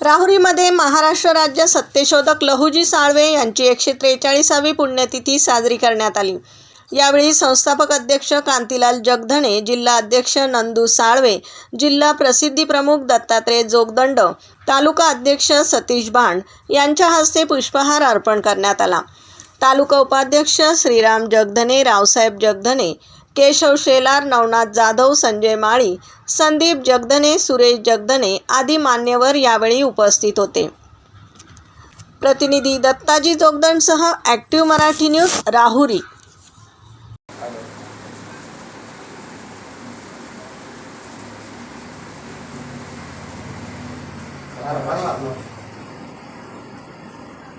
राहुरीमध्ये महाराष्ट्र राज्य सत्यशोधक लहुजी साळवे यांची एकशे त्रेचाळीसावी पुण्यतिथी साजरी करण्यात आली. यावेळी संस्थापक अध्यक्ष कांतीलाल जगधणे जिल्हा अध्यक्ष नंदू साळवे जिल्हा प्रसिद्धी प्रमुख दत्तात्रय जोगदंड तालुका अध्यक्ष सतीश भांड यांच्या हस्ते पुष्पहार अर्पण करण्यात आला. तालुका उपाध्यक्ष श्रीराम जगधने रावसाहेब जगधने केशव शेलार नवनाथ जाधव संजय माळी संदीप जगधने सुरेश जगधने आदी मान्यवर यावेळी उपस्थित होते. प्रतिनिधी दत्ताजी जोगदंडसह ॲक्टिव्ह मराठी न्यूज राहुरी.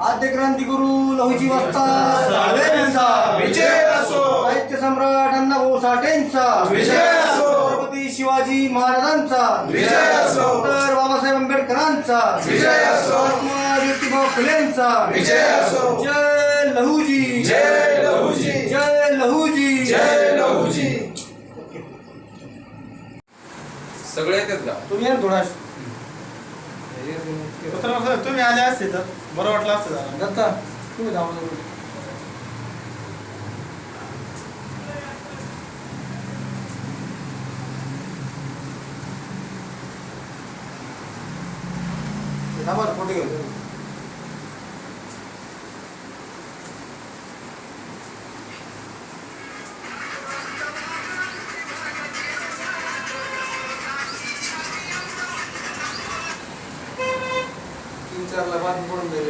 आद्य क्रांतिगुरु लहुजी वस्ताद साळवेंचा विजय. असो साहित्य सम्राट अण्णाभाऊ साठेंचा विजय असो. छत्रपती शिवाजी महाराजांचा. विजय असो. डॉक्टर बाबासाहेब आंबेडकरांचा. विजय असो. महात्मा ज्योतिबा फुलेंचा. विजय असो. जय लहुजी. जय लहुजी. जय लहुजी. जय लहुजी. सगळे येतात का? तुम्ही या थोडा. तुम्ही आले असते तर बरं वाटलं असतं जरा. दत्ता तुम्ही जाऊ फोटो घेऊ तीन चार ला बातमी पडून जाईल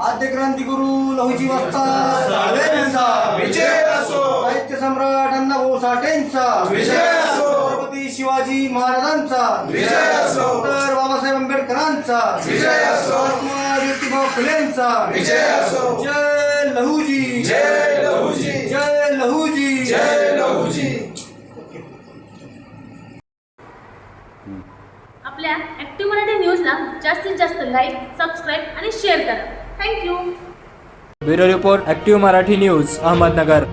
हा. आद्य लहुजी साळवेंचा विजय असो साहित्य सम्राट अण्णाभाऊ साठेंचा। विजय असो छत्रपती शिवाजी महाराजांचा। विजय असो डॉक्टर बाबासाहेब आंबेडकरांचा। विजय असो महात्मा ज्योतिबा फुलेंचा। विजय असो जय लहुजी। जय लहुजी। जय लहुजी। जय लहुजी। आपल्या ॲक्टिव्ह मराठी न्यूजला जास्तीत जास्त लाईक सबस्क्राईब आणि शेअर करा. Thank you bureau report active Marathi news Ahmednagar.